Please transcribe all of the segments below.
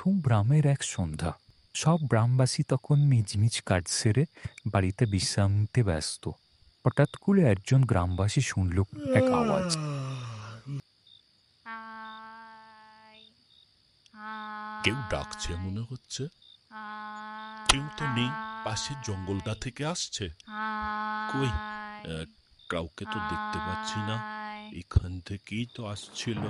নাথুম গ্রামের এক সন্ধ্যা। সব গ্রামবাসী তখন নিজ কাজ সেরে বাড়িতে বিশ্রাম নিতে ব্যস্ত। হঠাৎ করে একজন গ্রামবাসী শুনল এক আওয়াজ। কেউ ডাকছে মনে হচ্ছে? কেউ তো নেই, পাশের জঙ্গলটা থেকে আসছে। কই? কাউকে তো দেখতে পাচ্ছি না। এখান থেকেই তো আসছিল।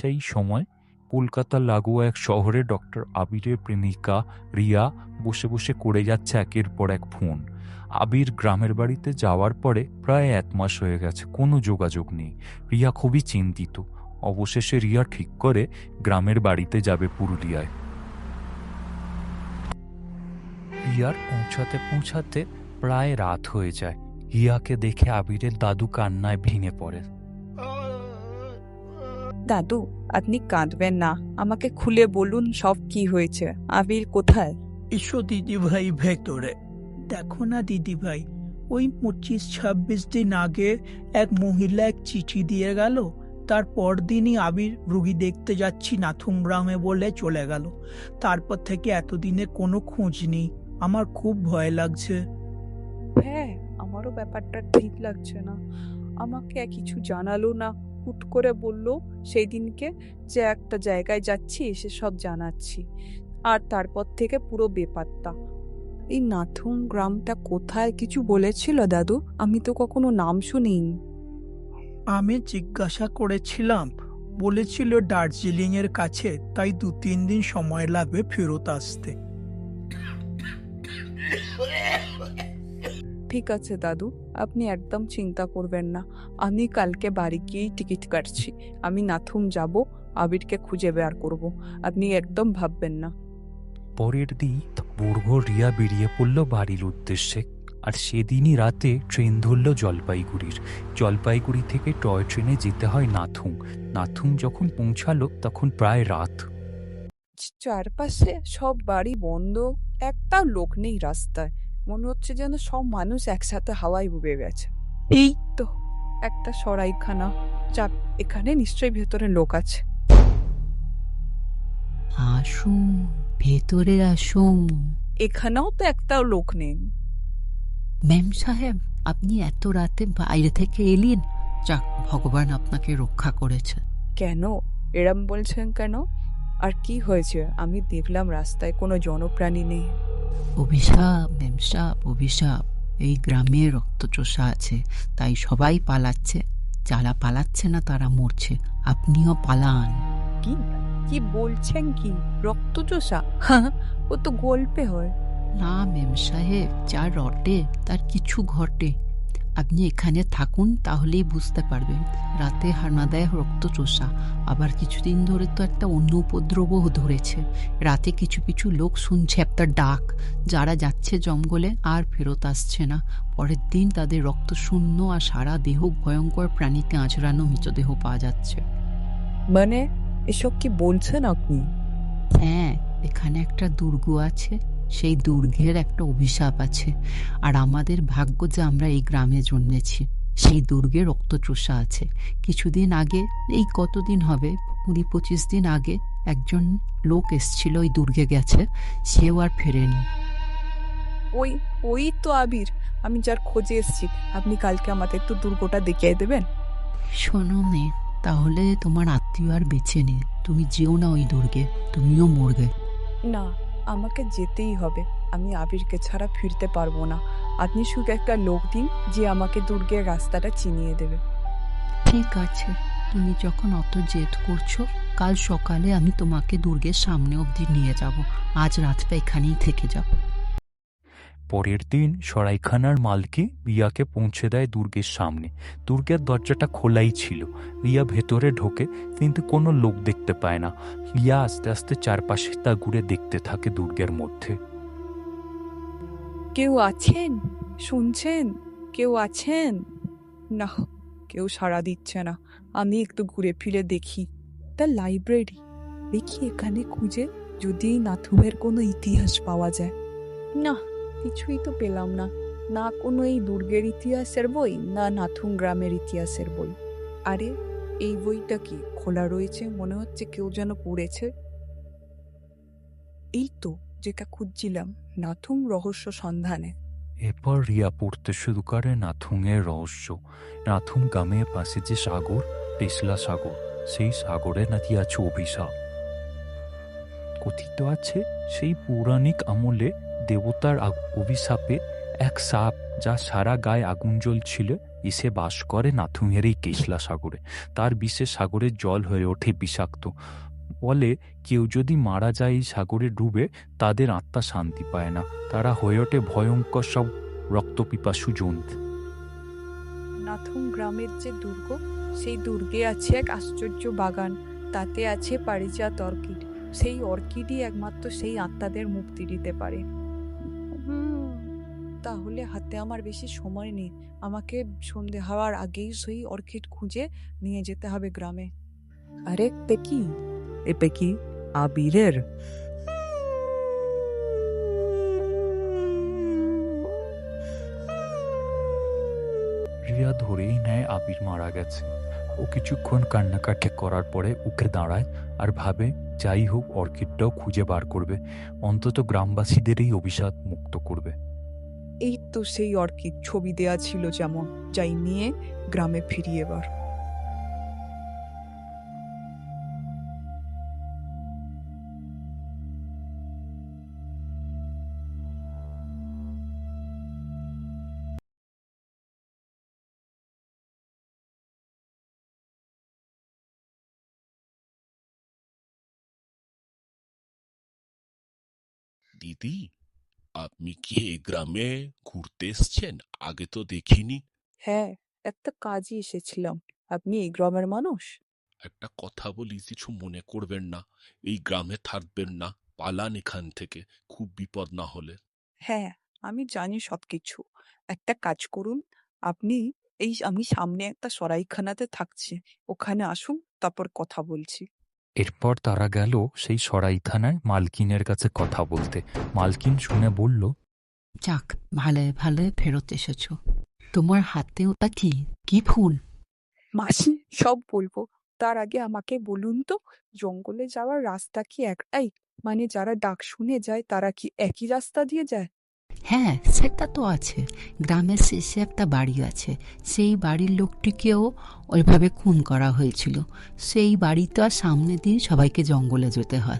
সেই সময় কলকাতা লাগোয়া এক শহরে ডক্টর আবিরের প্রেমিকা রিয়া বসে বসে করে যাচ্ছে একের পর এক ফোন। আবির গ্রামের বাড়িতে যাওয়ার পরে প্রায় এক মাস হয়ে গেছে, কোনো যোগাযোগ নেই। রিয়া খুবই চিন্তিত। অবশেষে রিয়া ঠিক করে গ্রামের বাড়িতে যাবে পুরুলিয়ায়। রিয়ার পৌঁছাতে পৌঁছাতে প্রায় রাত হয়ে যায়। রিয়াকে দেখে আবিরের দাদু কান্নায় ভেঙে পড়ে। দাদু আপনি কাঁদবেন না। আমাকে খুলে বলুন সব কি হয়েছে। আবির কোথায়? এসো দিদিভাই ভেতরে। দেখো না দিদিভাই ওই পঁচিশ ছাব্বিশ দিন আগে এক মহিলা এক চিঠি দিয়ে গেল তার পরদিনই আবির রুগী দেখতে যাচ্ছি নাথুমগ্রামে বলে চলে গেল। তারপর থেকে এতদিনে কোনো খোঁজ নেই আমার খুব ভয় লাগছে। হ্যাঁ আমারও ব্যাপারটা ঠিক লাগছে না। আমাকে কিছু জানালো না। হুট করে বলল, সেই দিনকে যে একটা জায়গায় যাচ্ছি, সে সব জানাচ্ছি। আর তারপর থেকে পুরো বেপাত্তা। এই নাথুম গ্রামটা কোথায় কিছু বলেছিল দাদু? আমি তো কখনো নাম শুনিনি। আমি জিজ্ঞাসা করেছিলাম, বলেছিল দার্জিলিং এর কাছে, তাই দু তিন দিন সময় লাগবে ফেরত আসতে। ঠিক আছে দাদু। আপনি একদম চিন্তা করবেন না। আমি কালকে বাড়ি গিয়েই টিকিট কাটছি। আমি নাথুম যাব আবিরকে খুঁজে বের করব। আপনি একদম ভাববেন না। পরের দিন বুড়ঘ রিয়া বেরিয়ে পড়ল বাড়ির উদ্দেশ্যে। আর সেদিনই রাতে ট্রেন ধরল জলপাইগুড়ির। জলপাইগুড়ি থেকে টয় ট্রেনে যেতে হয় নাথুং নাথুং যখন পৌঁছালো তখন প্রায় রাত। চারপাশে সব বাড়ি বন্ধ। একটা লোক নেই রাস্তায়। মনে হচ্ছে যেন সব মানুষ একসাথে হাওয়ায় উবে গেছে। এই তো একটা সরাইখানা চাপ এখানে নিশ্চয়ই ভেতরে লোক আছে। আসুন ভেতরে আসুন। এখানেও তো একটাও লোক নেই। ম্যাম সাহেব আপনি এত রাতে বাইরে থেকে এলেন? যাক ভগবান আপনাকে রক্ষা করেছে। কেন? এরম বলছেন কেন? আর কি হয়েছে? আমি দেখলাম রাস্তায় কোনো জনপ্রাণী নেই। অভিশাপ ম্যাম সাহেব অভিশাপ। এই গ্রামে রক্তচোষা আছে তাই সবাই পালাচ্ছে। যারা পালাচ্ছে না তারা মরছে। আপনিও পালান। কি? কি বলছেন কি? রক্তচোষা? হ্যাঁ ও তো গল্পে হয়। না ম্যাম সাহেব যা রটে তার কিছু ঘটে। আপনি এখানে থাকুন তাহলেই বুঝতে পারবেন। রাতে হানাদায় রক্তচোষা আবার কিছুদিন ধরে তো একটা অন্য উপদ্রবও ধরেছে। রাতে কিছু কিছু লোক শুনছে একটা ডাক যারা যাচ্ছে জঙ্গলে আর ফেরত আসছে না। পরের দিন তাদের রক্ত শূন্য আর সারা দেহ ভয়ঙ্কর প্রাণীতে আঁচড়ানো মৃতদেহ পাওয়া যাচ্ছে। মানে এসব কি বলছেন আপনি? হ্যাঁ এখানে একটা দুর্গ আছে। সেই দুর্গের একটা অভিশাপ আছে। আর আমাদের ভাগ্য যে আমরা এই গ্রামে জন্মেছি সেই দুর্গে রক্তচোষা আছে। কিছুদিন আগে এই কতদিন হবে কুড়ি পঁচিশ দিন আগে একজন লোক এসছিল ওই দুর্গে গেছে সেও আর ফেরেনি। ওই ওই তো আবির আমি যার খোঁজে এসেছি আপনি কালকে আমাকে একটু দুর্গটা দেখিয়ে দেবেন? শোনো মেয়ে তাহলে তোমার আত্মীয় আর বেছে নেই তুমি যেও না ওই দুর্গে তুমিও মরবে। না আমাকে যেতেই হবে। আমি আবিরকে ছাড়া ফিরতে পারব না। আপনি শুধু একটা লোক দিন, যে আমাকে দুর্গের রাস্তাটা চিনিয়ে দেবে। ঠিক আছে। তুমি যখন অত জেদ করছ, কাল সকালে আমি তোমাকে দুর্গের সামনে অবধি নিয়ে যাব। আজ রাতটা এখানেই থেকে যাও পরের দিন সরাইখানার মালকি রিয়াকে পৌঁছে দেয় দুর্গের সামনে। দুর্গের দরজাটা খোলাই ছিল। রিয়া ভেতরে ঢোকে, কিন্তু কোনো লোক দেখতে পায় না। রিয়া আস্তে আস্তে চারপাশে তা ঘুরে দেখতে থাকে দুর্গের মধ্যে। কেউ আছেন? শুনছেন? কেউ আছেন? না, কেউ সাড়া দিচ্ছে না। আমি একটু ঘুরে ফিরে দেখি। তা লাইব্রেরি? দেখি এখানে খুঁজে যদি নাথুমের কোনো ইতিহাস পাওয়া যায়। না কিছুই তো পেলাম না। না কোনো এই দুর্গের ইতিহাসের বই, না নাথুম গ্রামের ইতিহাসের বই। আরে, এই বইটা কি খোলা রয়েছে? মনে হচ্ছে কেউ যেন পড়েছে। এই তো, যেটা খুঁজছিলাম নাথুম রহস্য সন্ধানে। এরপর রিয়া পড়তে শুরু করে নাথুংয়ের রহস্য। নাথুং গ্রামের পাশে যে সাগর, টেসলা সাগর, সেই সাগরে নাকি আছে অভিশাপ। কথিত আছে, সেই পৌরাণিক আমলে দেবতার অভিশাপে এক সাপ যা সারা গায়ে আগুন জ্বলছিল, এসে বাস করে নাথুংয়ের এই কেশলা সাগরে। তার বিশেষ সাগরের জল হয়ে ওঠে বিষাক্ত। বলে, কেউ যদি মারা যায় এই সাগরে ডুবে, তাদের আত্মা শান্তি পায় না। তারা হয়ে ওঠে ভয়ঙ্কর সব রক্তপিপাসু জন্তু। গ্রামের যে দুর্গ, সেই দুর্গে আছে এক আশ্চর্য বাগান। তাতে আছে পারিজাত অর্কিড। সেই অর্কিডই একমাত্র সেই আত্মাদের মুক্তি দিতে পারে। তাহলে হাতে আমার বেশি সময় নেই। আমাকে সন্ধে হওয়ার আগেই সেই অর্কিড খুঁজে নিয়ে যেতে হবে গ্রামে। আরে, পেকি? এ পেকি? আবিরের? রিয়া ধরেই নেয় আবির মারা গেছে। ও কিছুক্ষণ কান্নাকাটি করার পরে উঠে দাঁড়ায় আর ভাবে, যাই হোক, অর্কিডটাও খুঁজে বার করবে। অন্তত গ্রামবাসীদেরই অভিশাপ মুক্ত করবে। এই তো সেই অর্কিড ছবি দেয়া ছিল যেমন, যাই নিয়ে গ্রামে ফিরিয়ে এবার। দিদি আপনি কি এই গ্রামে ঘুরতে এসছেন? আগে তো দেখিনি। হ্যাঁ একটা কাজই এসেছিলাম। আপনি এই গ্রামের মানুষ? একটা কথা বলি কিছু মনে করবেন না। এই গ্রামে থাকবেন না পালান এখান থেকে খুব বিপদ না হলে। হ্যাঁ আমি জানি সবকিছু। একটা কাজ করুন আপনি এই আমি সামনে একটা সরাইখানাতে থাকছি। ওখানে আসুন তারপর কথা বলছি। এরপর তারা গেল সেই সরাই থানায় মালকিনের কাছে কথা বলতে। মালকিন শুনে বলল যাক ভালো ভালো ফেরত এসেছ। তোমার হাতে ওটা কি? কি ফুল? মাসি সব বলব। তার আগে আমাকে বলুন তো জঙ্গলে যাওয়ার রাস্তা কি একটাই? মানে যারা ডাক শুনে যায় তারা কি একই রাস্তা দিয়ে যায়? হ্যাঁ সেটা তো আছে। গ্রামের শেষে একটা বাড়ি আছে। সেই বাড়ির লোকটিকেও ওইভাবে খুন করা হয়েছিল। সেই বাড়ি তো আর সামনে দিন সবাইকে জঙ্গলে যেতে হয়।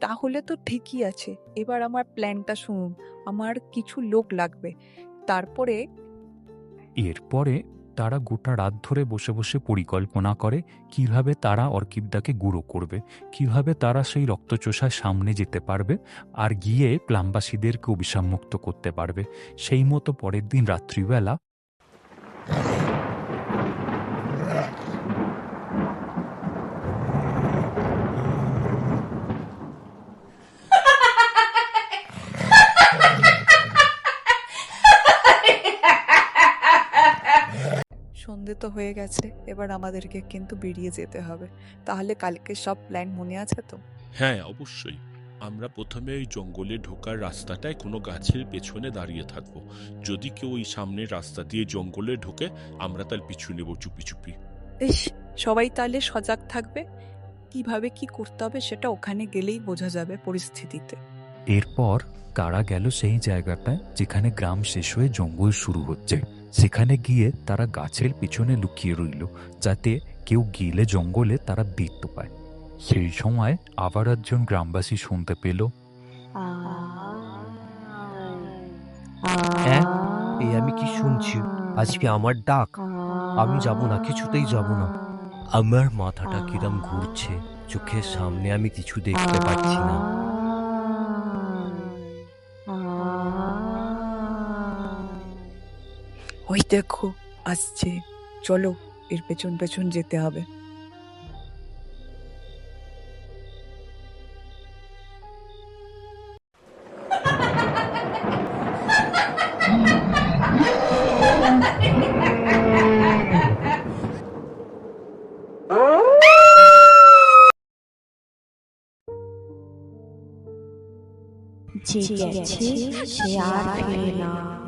তাহলে তো ঠিকই আছে। এবার আমার প্ল্যানটা শুনুন। আমার কিছু লোক লাগবে। তারপরে এরপরে তারা গোটা রাত ধরে বসে বসে পরিকল্পনা করে কীভাবে তারা অর্কিবদাকে গুঁড়ো করবে, কীভাবে তারা সেই রক্তচোষার সামনে যেতে পারবে আর গিয়ে প্লাম্বাসীদেরকে অভিশাপমুক্ত করতে পারবে। সেই মতো পরের দিন রাত্রিবেলা সন্ধে তো হয়ে গেছে এবার আমাদেরকে কিন্তু বেরিয়ে যেতে হবে। তাহলে কালকে সব প্ল্যান মনে আছে তো? হ্যাঁ অবশ্যই। আমরা প্রথমে ওই জঙ্গলে ঢোকার রাস্তাটায় কোনো গাছের পেছনে দাঁড়িয়ে থাকব। যদি কেউ ওই সামনের রাস্তা দিয়ে জঙ্গলে ঢোকে আমরা তার পিছু নেব চুপি চুপি। ইস সবাই তাহলে সজাগ থাকবে? কীভাবে কি করতে হবে সেটা ওখানে গেলেই বোঝা যাবে পরিস্থিতিতে। এরপর কারা গেল সেই জায়গাটায় যেখানে গ্রাম শেষ হয়ে জঙ্গল শুরু হচ্ছে। সেখানে গিয়ে তারা গাছের পিছনে লুকিয়ে রইল, যাতে কেউ গেলে জঙ্গলে তারা দেখতে পায়। সেই সময় আবার একজন গ্রামবাসী শুনতে পেল। হ্যাঁ এই আমি কি শুনছি? আজকে আমার ডাক। আমি যাব না, কিছুতেই যাব না। আমার মাথাটা কিরম ঘুরছে, চোখের সামনে আমি কিছু দেখতে পাচ্ছি না। ওই দেখো আসছে। চলো এর পেছন পেছন যেতে হবে। যে সে আর না।